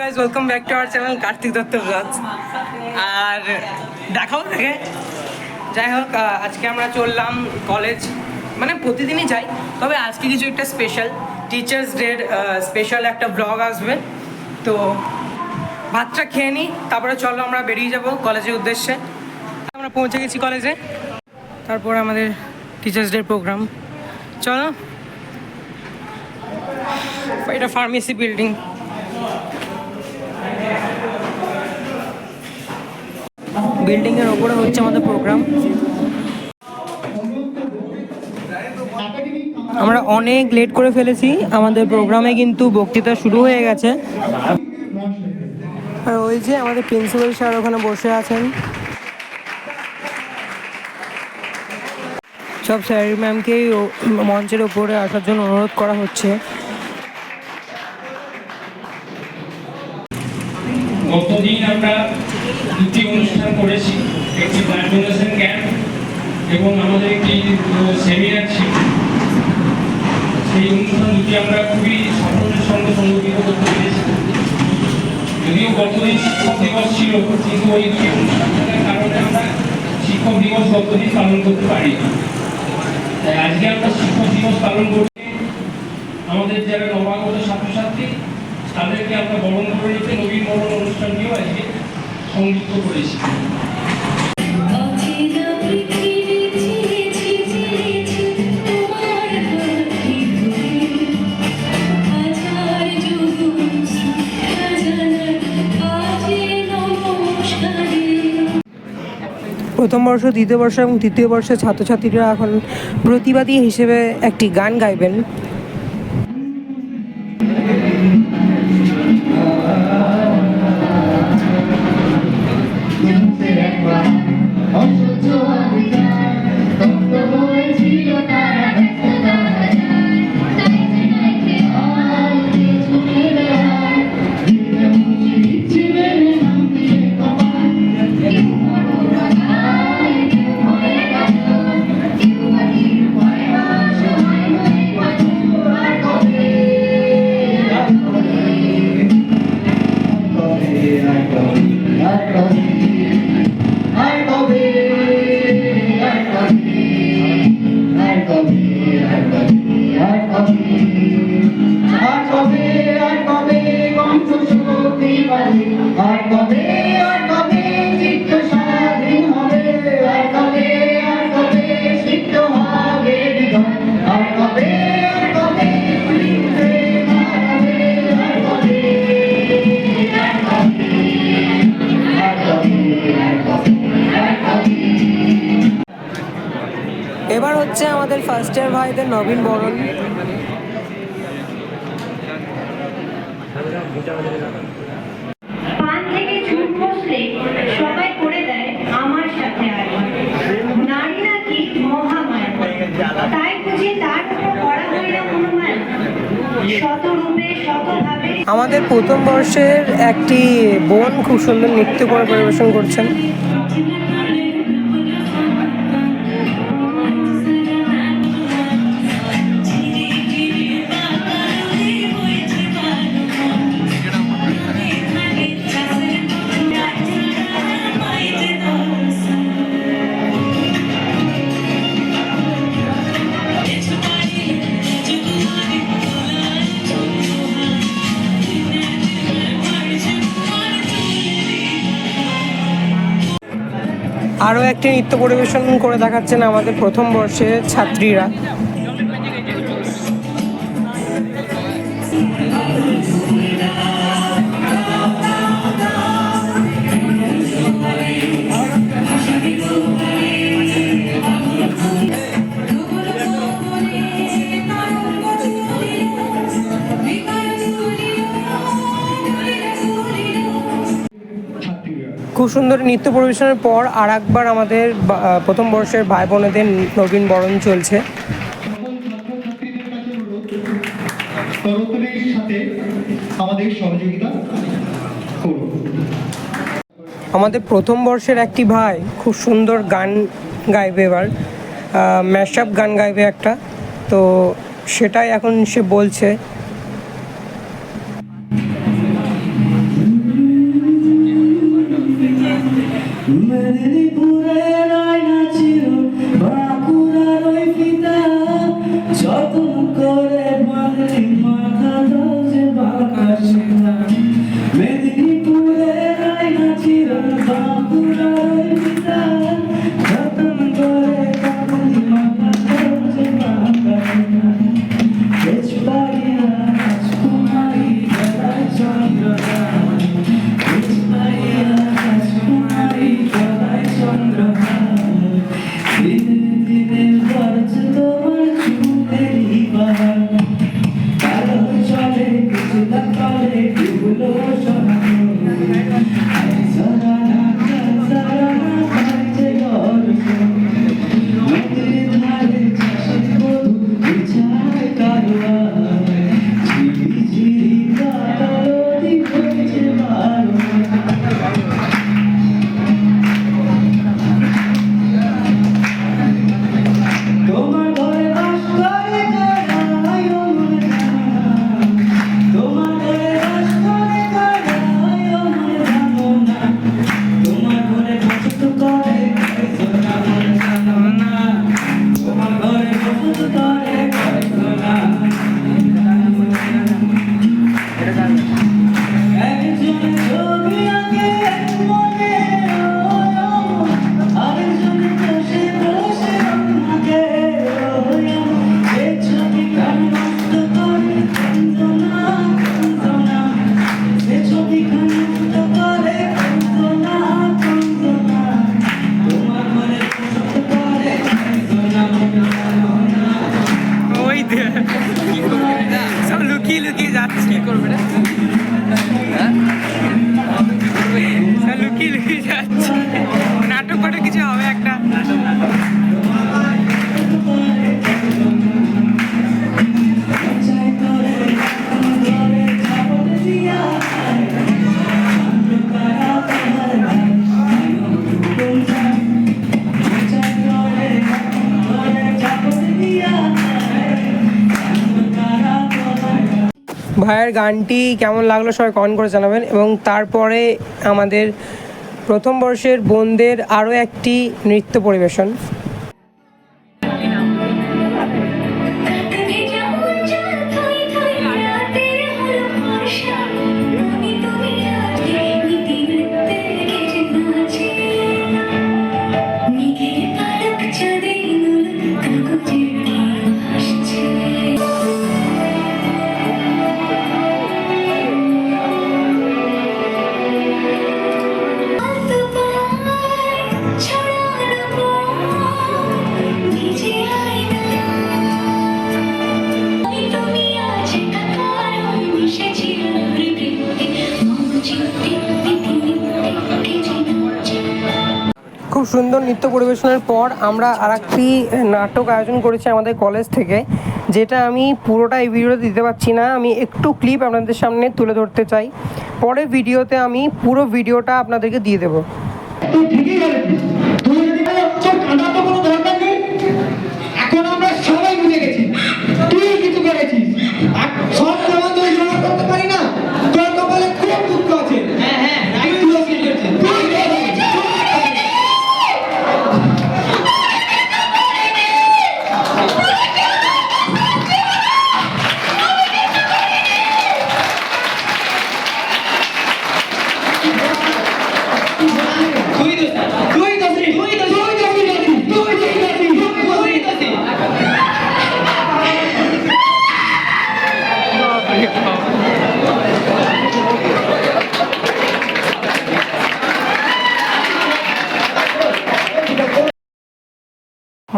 Guys welcome back to our channel Kartik Dutta vlog আর দেখাও দেখে যাই হোক আজকে আমরা চললাম কলেজ মানে প্রতিদিনই যাই, তবে আজকে কিছু একটা স্পেশাল টিচার্স ডের স্পেশাল একটা ব্লগ আসবে। তো ভাতটা খেয়ে নিই তারপরে চলো আমরা বেরিয়ে যাব কলেজের উদ্দেশ্যে। আমরা পৌঁছে গেছি কলেজে তারপর আমাদের টিচার্স ডে প্রোগ্রাম চলো। এটা ফার্মেসি বিল্ডিং বিল্ডিং এর ওপরে হচ্ছে আমাদের প্রোগ্রাম। আমরা অনেক লেট করে ফেলেছি, আমাদের প্রোগ্রামে কিন্তু বক্তৃতা শুরু হয়ে গেছে। আর ওই যে আমাদের প্রিন্সিপাল স্যার ওখানে বসে আছেন। সব স্যার ম্যামকেই মঞ্চের ওপরে আসার জন্য অনুরোধ করা হচ্ছে গতদিন আমরা দুটি অনুষ্ঠান করেছি একটি ব্লাড ডোনেশন ক্যাম্প এবং আমাদের একটি সেমিনার ছিল সেই অনুষ্ঠান দুটি আমরা খুবই সাফল্যের সঙ্গে সংগঠিত করতে পেরেছি যদিও গতদিন শিক্ষক শিক্ষক দিবস করতে তাই আজকে আমরা শিক্ষক দিবস পালন করছি। আমাদের যারা নবাগত ছাত্রছাত্রী, তাদেরকে আমরা বরণ করে নবীন বরণ অনুষ্ঠানটিও আজকে সংযুক্ত করেছি। প্রথম বর্ষ দ্বিতীয় বর্ষ এবং তৃতীয় বর্ষের ছাত্রছাত্রীরা এখন প্রতিবাদী হিসেবে একটি গান গাইবেন। এবার হচ্ছে আমাদের ফার্স্ট ইয়ার ভাইদের নবীন বরণ। পান থেকে চুপ বসলে সবাই করে দেয় আমার সাথে নারী নাকি মহামায়া। তাই বুঝি তার উপর করা হইল কোনো মায়া। শত শতভাবে। আমাদের প্রথম বর্ষের একটি বোন খুব সুন্দর নৃত্য করে পরিবেশন করছেন। আরও একটি নৃত্য পরিবেশন করে দেখাচ্ছেন আমাদের প্রথম বর্ষের ছাত্রীরা। খুব সুন্দর নৃত্য পরিবেশনের পর আর একবার আমাদের প্রথম বর্ষের ভাই বোনেদের নবীন বরণ চলছে। আমাদের আমাদের প্রথম বর্ষের একটি ভাই খুব সুন্দর গান গাইবে এবার ম্যাশআপ গান গাইবে একটা। তো সেটাই এখন সে বলছে। ভাইয়ের গানটি কেমন লাগল সবাই কমেন্ট করে জানাবেন এবং তারপরে আমাদের প্রথম বর্ষের বোনদের আরও একটি নৃত্য পরিবেশন। নৃত্য পরিবেশনের পর আমরা আর একটি নাটক আয়োজন করেছি আমাদের কলেজ থেকে, যেটা আমি পুরোটা এই ভিডিওতে দিতে পারছি না। আমি একটু ক্লিপ আপনাদের সামনে তুলে ধরতে চাই। পরে ভিডিওতে আমি পুরো ভিডিওটা আপনাদেরকে দিয়ে দেবো।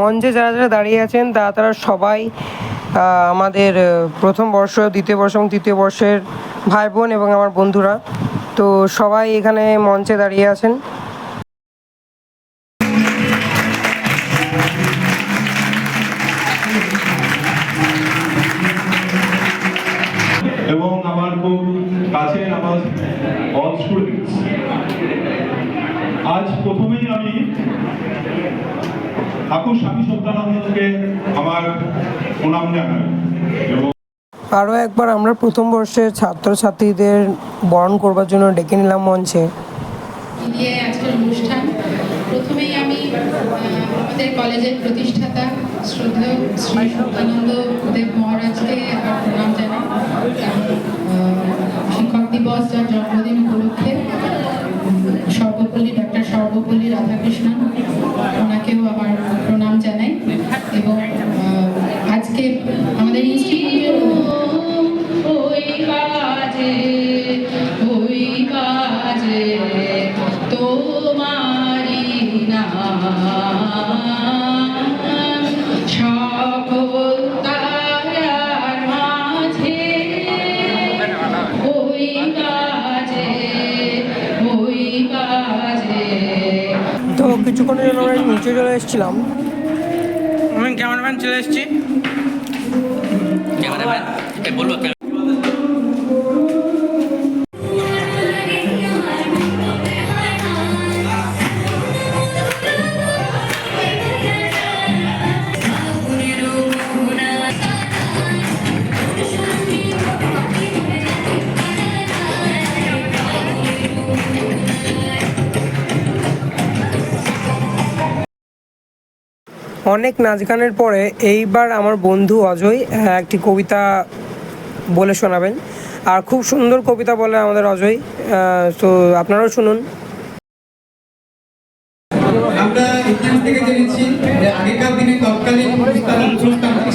মঞ্চে যারা যারা দাঁড়িয়ে আছেন, তারা তারা সবাই আমাদের প্রথম বর্ষ, দ্বিতীয় বর্ষ এবং তৃতীয় বর্ষের ভাই বোন এবং আমার বন্ধুরা। তো সবাই এখানে মঞ্চে দাঁড়িয়ে আছেন। ঠাকুর স্বামী সত্যানন্দকে আমার প্রণাম জানাই এবং আরও একবার আমরা প্রথম বর্ষের ছাত্রছাত্রীদের বরণ করবার জন্য ডেকে নিলাম মঞ্চে। আজকের অনুষ্ঠান। প্রথমেই আমি আমাদের কলেজের প্রতিষ্ঠাতা শ্রদ্ধেয় শ্রী সত্যানন্দ দেব মহারাজকে প্রণাম জানাই। শিক্ষক দিবস যার জন্মদিন সর্বপল্লী ডক্টর সর্বপল্লী রাধাকৃষ্ণন ওনাকেও আমার প্রণাম জানাই এবং আজকে আমাদের ইনস্টিটিউটের তোমারি নাম। কিছুক্ষণের জন্য আমরা নিচে চলে এসেছিলাম। আমি ক্যামেরাম্যান চলে এসেছি। অনেক নাচ গানের পরে এইবার আমার বন্ধু অজয় একটি কবিতা বলে শোনাবেন। আর খুব সুন্দর কবিতা বলে আমাদের অজয়। তো আপনারাও শুনুন। আগেকার দিনে তৎকালীন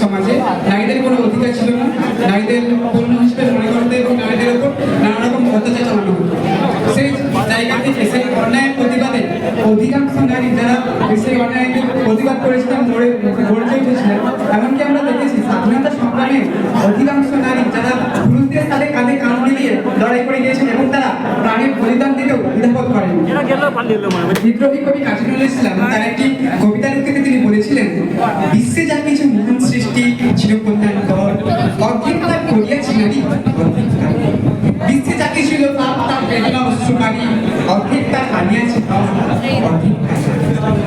সমাজে নারীদের কোনো অধিকার ছিল না। নারীদের পণ্য হিসেবে মনে করতে এবং নারীদের উপর নানা রকম অত্যাচার চালানো হতো করেছিলেন গড়ে গড়ে উঠেছিলেন এমনকি আমরা দেখেছি স্বাধীনতা সংগ্রামে অধিকাংশ নারী যারা পুরুষদের সাথে কাঁধে কাঁধ মিলিয়ে লড়াই করে গিয়েছেন এবং তারা প্রাণের বলিদান দিতেও দ্বিধাবোধ করেন বিদ্রোহী কবি কাজী নজরুল ইসলাম তার একটি কবিতার উক্তিতে তিনি বলেছিলেন বিশ্বে যা কিছু মহান সৃষ্টি ছিল কল্যাণকর অর্ধেক তার করিয়াছি নারী বিশ্বে যা কিছু পাপ তার বেদনা অশ্রুকারী অর্ধেক তার তার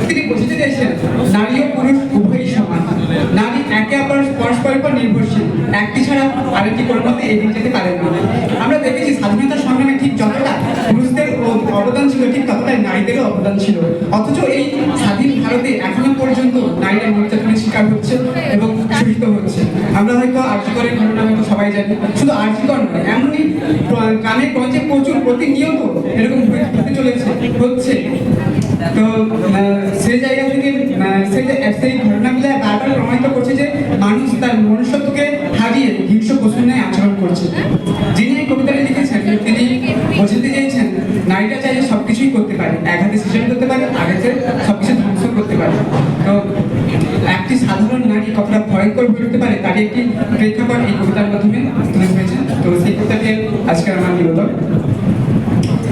তিনি বুঝতে চেয়েছেন নারী ও পুরুষ উভয়ই সমান। নারী একে অপর পরস্পরের উপর নির্ভরশীল। একটি ছাড়া আরেকটি কোনো মতে এগিয়ে শুধু আর্যিকর নয়, এমনই গ্রামে গঞ্জে প্রচুর প্রতিনিয়ত এরকম হতে চলেছে, হচ্ছে। তো সেই জায়গা থেকে সেই সেই ঘটনাগুলো বারবার প্রমাণিত করছে যে মানুষ তার মনুষ্যত্বকে হারিয়ে হিংস্র ন্যায় আচরণ করছে। যিনি এই কবিতাটি লিখেছেন, তিনি বোঝাতে চেয়েছেন নারীরা চাইলে সবকিছুই করতে পারে। এক হাতে সৃজন করতে পারে আর হাতে সবকিছু ধ্বংস করতে পারে। তো, একটি সাধারণ নারী কতটা ভয়ঙ্কর হয়ে পারে, তারই একটি প্রেক্ষাপট এই কবিতার মাধ্যমে তুলে ধরেছেন তো সেই কবিতাটি আজকে আমার নিবেদন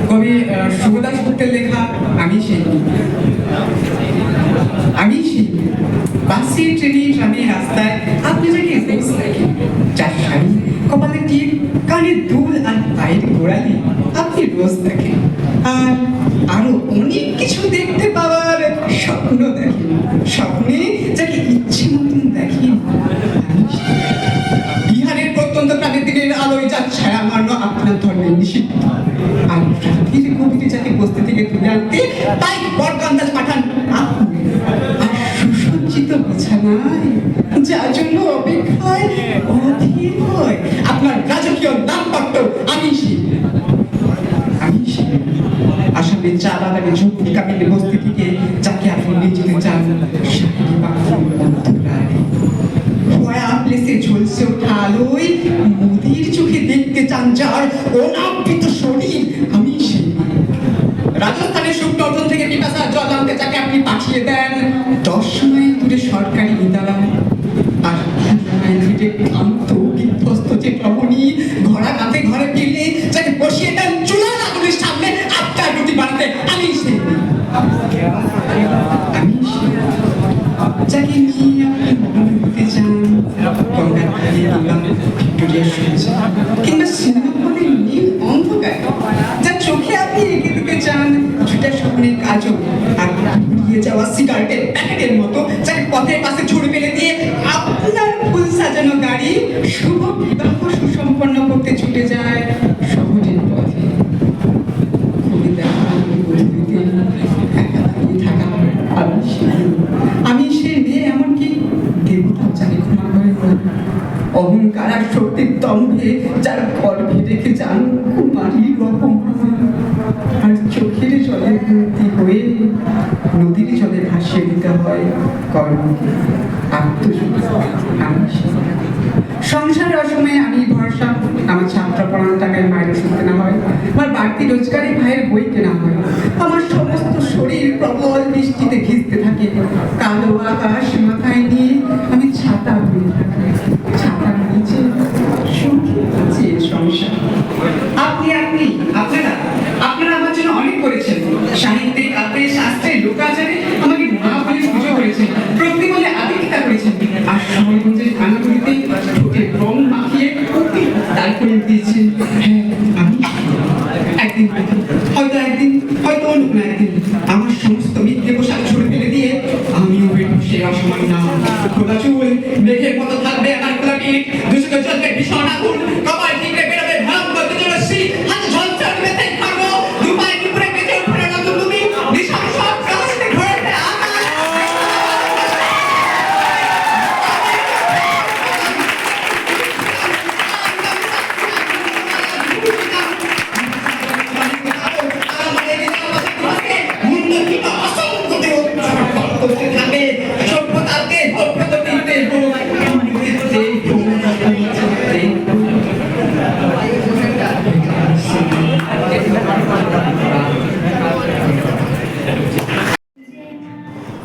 কবি আহ, সুভদাস গুপ্তের লেখা আমি সেই আমি সেই বাসে ট্রেনে ট্রামে রাস্তায়। আপনি যাকে রোজ দেখেন যার শাড়ি কপালে টিপ, কানে দুল আর পায়ের গোড়ালি। আপনি রোজ দেখেন। আর আরও অনেক কিছু দেখতে পাওয়ার স্বপ্ন দেখেন। স্বপ্নে যাকে ইচ্ছে মতন দেখেন। বিহারের প্রত্যন্ত প্রাণের দিনের আলোয় যার ছায়া মারল আপনার ধর্মের নিষিদ্ধ। আর রাত্রির গভীরে যাকে বস্তি থেকে তুলে আনতে, তাই বরকান্দাজ পাঠান আমি আসামে চা বাগানে ঝুঁকি কামিলে বস্তি থেকে যাকে আপনি যেতে চান প্লেসে ঝলসে ওঠা আলোয় মোদির চোখে দেখতে চান যার অনাবৃত শরীর, আমি রাজস্থানের শুক্রজন থেকে পিপাসা, জল যাকে আপনি পাঠিয়ে দেন, দশ মাইল দূরে সরকারি বিদ্যালয়, আর মাইল দূরে ক্লান্ত অন্ধকার যার চোখে আপনি এঁকে দিতে চান। ছুটা স্বপ্নের কাজল আর ঘুরিয়ে যাওয়া সিগারেটের প্যাকেটের মতো যাকে পথের পাশে ছুড়ে দম্ভে যার গর্ভে রেখে যান কুমারী রকম আর চোখের জলে ভর্তি হয়ে নদীর জলে ভাসিয়ে দিতে হয় কর্মকে। সংসারের অসময়ে আমি ভরসা, আমার ছাত্র পড়ানোর টাকায় মায়ের ওষুধ কেনা হয়। আমার বাড়তি রোজগারে ভাইয়ের বই কেনা হয়। আমার সমস্ত শরীর প্রবল বৃষ্টিতে ভিজতে থাকে। কালো আকাশ মাথায় নিয়ে আমি ছাতা হয়ে থাকি ছাতার নিচে সুখে আছে এ সংসার আপনি আপনি আপনারা আপনারা আমার জন্য অনেক করেছেন সাহিত্যে কাব্যে শাস্ত্রে লোকাচারে আমাকে মা বলে পুজো করেছেন, প্রকৃতি বলে আদিত্যা করেছেন। আর সময়গঞ্জের থানাগুলিতে ঠোঁটে রং মাখিয়ে প্রতি করে দিয়েছেন। হ্যাঁ আমি একদিন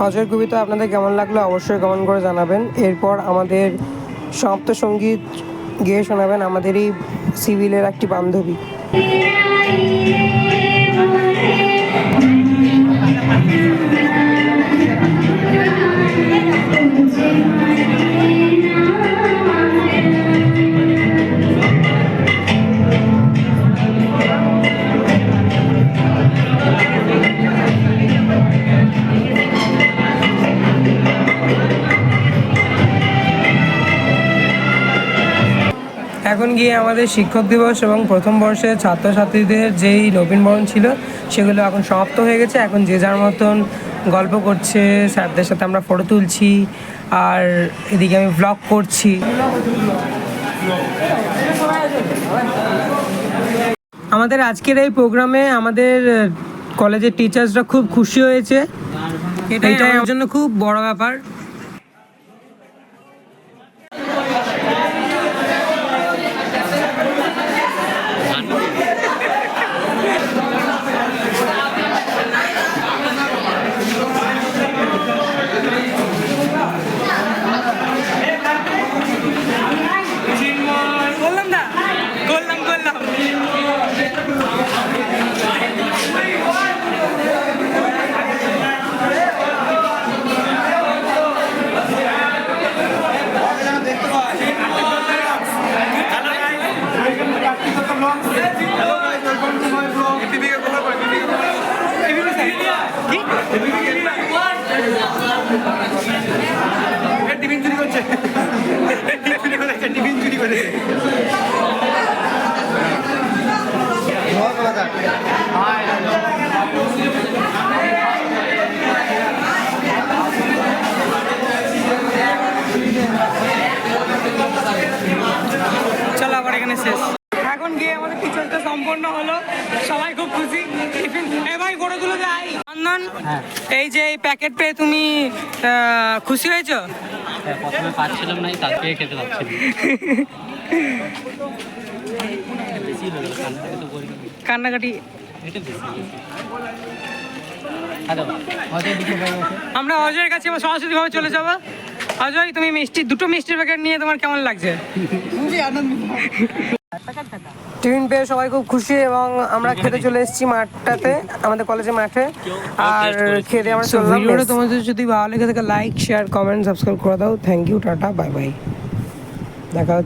অজয়ের কবিতা আপনাদের কেমন লাগল অবশ্যই কমেন্ট করে জানাবেন। এরপর আমাদের সমাপ্ত সংগীত গেয়ে শোনাবেন আমাদেরই সিভিলের একটি বান্ধবী। এখন গিয়ে আমাদের শিক্ষক দিবস এবং প্রথম বর্ষের ছাত্রছাত্রীদের যেই নবীনবরণ ছিল সেগুলো এখন সমাপ্ত হয়ে গেছে। এখন যে যার মতন গল্প করছে স্যারদের সাথে আমরা ফটো তুলছি আর এদিকে আমি ব্লগ করছি। আমাদের আজকের এই প্রোগ্রামে আমাদের কলেজের টিচার্সরা খুব খুশি হয়েছে। এটাই আমার জন্য খুব বড় ব্যাপার। টিফিন চুরি করছে চুরি করেছে টিফিন চুরি করেছে চলো এখানে শেষ এখন গিয়ে আমাদের টিচারটা সম্পন্ন হলো। সবাই খুব খুশি। টিফিন এ ভাই গড়ে তুলে যাই চন্দন এই যে এই প্যাকেট পেয়ে তুমি খুশি হয়েছো? হ্যাঁ, প্রথমে পাচ্ছিলাম না তারপরে খেতে হয়ে গেল কান্নাকাটি করি গেছে। আমরা অজয়ের কাছে এবার সরাসরি ভাবে চলে যাব। অজয় তুমি মিষ্টি দুটো মিষ্টির প্যাকেট নিয়ে তোমার কেমন লাগছে? টিফিন পেয়ে সবাই খুব খুশি এবং আমরা খেতে চলে এসেছি মাঠটাতে আমাদের কলেজের মাঠে। আর খেতে আমরা চললাম। ভিডিওটা তোমাদের যদি ভালো লেগে থাকে লাইক শেয়ার কমেন্ট সাবস্ক্রাইব করে দাও। Thank you tata bye bye দেখা হচ্ছে